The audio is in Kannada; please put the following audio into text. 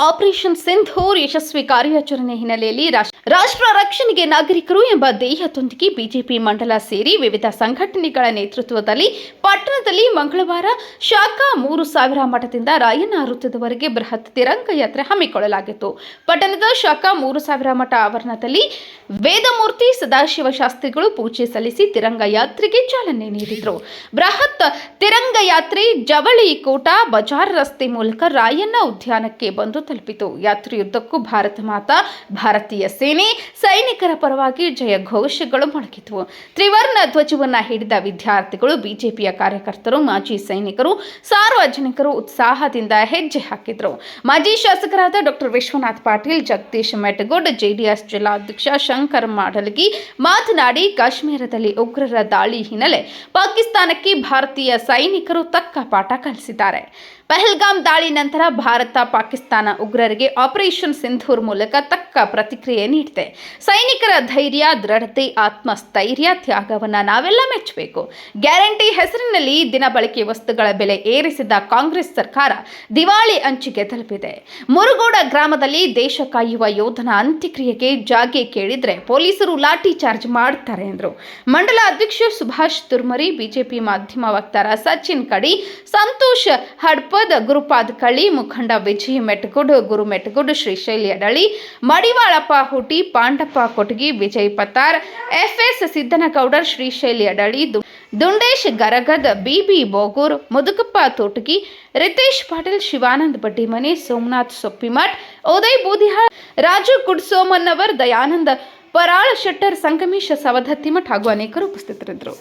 ಆಪರೇಷನ್ ಸಿಂಧೂರ್ ಯಶಸ್ವಿ ಕಾರ್ಯಾಚರಣೆ ಹಿನ್ನೆಲೆಯಲ್ಲಿ ರಾಷ್- ರಾಷ್ಟ್ರ ರಕ್ಷಣೆಗೆ ನಾಗರಿಕರು ಎಂಬ ಧ್ಯೇಯದೊಂದಿಗೆ ಬಿಜೆಪಿ ಮಂಡಲ ಸೇರಿ ವಿವಿಧ ಸಂಘಟನೆಗಳ ನೇತೃತ್ವದಲ್ಲಿ ಪಟ್ಟಣದಲ್ಲಿ ಮಂಗಳವಾರ ಶಾಖಾ ಮೂರು ಸಾವಿರ ಮಠದಿಂದ ರಾಯನ ವೃತ್ತದವರೆಗೆ ಬೃಹತ್ ತಿರಂಗ ಯಾತ್ರೆ ಹಮ್ಮಿಕೊಳ್ಳಲಾಗಿತ್ತು. ಪಟ್ಟಣದ ಶಾಖಾ ಮೂರು ಸಾವಿರ ಮಠ ಆವರಣದಲ್ಲಿ ವೇದಮೂರ್ತಿ ಸದಾಶಿವ ಶಾಸ್ತ್ರಿಗಳು ಪೂಜೆ ಸಲ್ಲಿಸಿ ತಿರಂಗ ಯಾತ್ರೆಗೆ ಚಾಲನೆ ನೀಡಿದರು. ಬೃಹತ್ ತಿರಂಗ ಯಾತ್ರೆ ಜವಳಿ ಕೋಟ ಬಜಾರ್ ರಸ್ತೆ ಮೂಲಕ ರಾಯಣ್ಣ ಉದ್ಯಾನಕ್ಕೆ ಬಂದು ತಲುಪಿತು. ಯಾತ್ರೆಯುದ್ದಕ್ಕೂ ಭಾರತ ಮಾತಾ ಭಾರತೀಯ ಸೇನೆ ಸೈನಿಕರ ಪರವಾಗಿ ಜಯ ಘೋಷಗಳು ಮೊಳಗಿದ್ವು. ತ್ರಿವರ್ಣ ಧ್ವಜವನ್ನ ಹಿಡಿದ ವಿದ್ಯಾರ್ಥಿಗಳು, ಬಿಜೆಪಿಯ ಕಾರ್ಯಕರ್ತರು, ಮಾಜಿ ಸೈನಿಕರು, ಸಾರ್ವಜನಿಕರು ಉತ್ಸಾಹದಿಂದ ಹೆಜ್ಜೆ ಹಾಕಿದ್ರು. ಮಾಜಿ ಶಾಸಕರಾದ ಡಾಕ್ಟರ್ ವಿಶ್ವನಾಥ್ ಪಾಟೀಲ್, ಜಗದೀಶ್ ಮೆಟಗೋಡ್, ಜೆಡಿಎಸ್ ಜಿಲ್ಲಾಧ್ಯಕ್ಷ ಶಂಕರ್ ಮಾಡಲಗಿ ಮಾತನಾಡಿ, ಕಾಶ್ಮೀರದಲ್ಲಿ ಉಗ್ರರ ದಾಳಿ ಹಿನ್ನೆಲೆ ಪಾಕಿಸ್ತಾನಕ್ಕೆ ಭಾರತೀಯ ಸೈನಿಕರು ತಕ್ಕ ಪಾಠ ಕಲಿಸಿದ್ದಾರೆ. ಪಹಲ್ಗಾಮ್ ದಾಳಿ ನಂತರ ಭಾರತ ಪಾಕಿಸ್ತಾನ ಉಗ್ರರಿಗೆ ಆಪರೇಷನ್ ಸಿಂಧೂರ್ ಮೂಲಕ ತಕ್ಕ ಪ್ರತಿಕ್ರಿಯೆ ನೀಡಿದೆ. ಸೈನಿಕರ ಧೈರ್ಯ, ದೃಢತೆ, ಆತ್ಮಸ್ಥೈರ್ಯ, ತ್ಯಾಗವನ್ನ ನಾವೆಲ್ಲ ಮೆಚ್ಚಬೇಕು. ಗ್ಯಾರಂಟಿ ಹೆಸರಿನಲ್ಲಿ ದಿನಬಳಕೆ ವಸ್ತುಗಳ ಬೆಲೆ ಏರಿಸಿದ ಕಾಂಗ್ರೆಸ್ ಸರ್ಕಾರ ದಿವಾಳಿ ಅಂಚಿಗೆ ತಲುಪಿದೆ. ಮುರುಗೋಡ ಗ್ರಾಮದಲ್ಲಿ ದೇಶ ಕಾಯುವ ಯೋಧನ ಅಂತ್ಯಕ್ರಿಯೆಗೆ ಜಾಗೆ ಕೇಳಿದ್ರೆ ಪೊಲೀಸರು ಲಾಠಿ ಚಾರ್ಜ್ ಮಾಡ್ತಾರೆ ಎಂದರು ಮಂಡಲ ಅಧ್ಯಕ್ಷ ಸುಭಾಷ್ ತುರ್ಮರಿ, ಬಿಜೆಪಿ ಮಾಧ್ಯಮ ವಕ್ತಾರ ಸಚಿನ್ ಕಡಿ, ಸಂತೋಷ್ ಹಡ್ಪದ್, ಗುರುಪಾದ್ ಕಳಿ ಮುಖಂಡ ವಿಜಯ್ ಮೆಟ್ಗುಡ್ ಗುರು ಮೆಟ್ಗುಡ್ ಶ್ರೀಶೈಲಿ ಅಡಳಿ, ಮಡಿವಾಳಪ್ಪ ಹುಟಿ ಪಾಂಡಪ್ಪ ಕೊಟಗಿ, ವಿಜಯ್ ಪತ್ತಾರ್, ಎಫ್ಎಸ್ ಸಿದ್ದನಗೌಡರ್ ಶ್ರೀಶೈಲಿ ಅಡಳಿ ದುಂಡೇಶ್ ಗರಗದ್, ಬಿಬಿ ಬೋಗೂರ್, ಮುದುಕಪ್ಪ ತೋಟಗಿ, ರಿತೇಶ್ ಪಾಟೀಲ್, ಶಿವಾನಂದ್ ಬಡ್ಡಿಮನೆ, ಸೋಮನಾಥ್ ಸೊಪ್ಪಿಮಠ್, ಉದಯ್ ಬೂದಿಹಾಳ್, ರಾಜು ಕುಡ್ಸೋಮನ್ನವರ್, ದಯಾನಂದ ಪರಾಳ ಶೆಟ್ಟರ್, ಸಂಗಮೇಶ ಸವದತ್ತಿಮಠ್ ಹಾಗೂ ಅನೇಕರು ಉಪಸ್ಥಿತರಿದ್ದರು.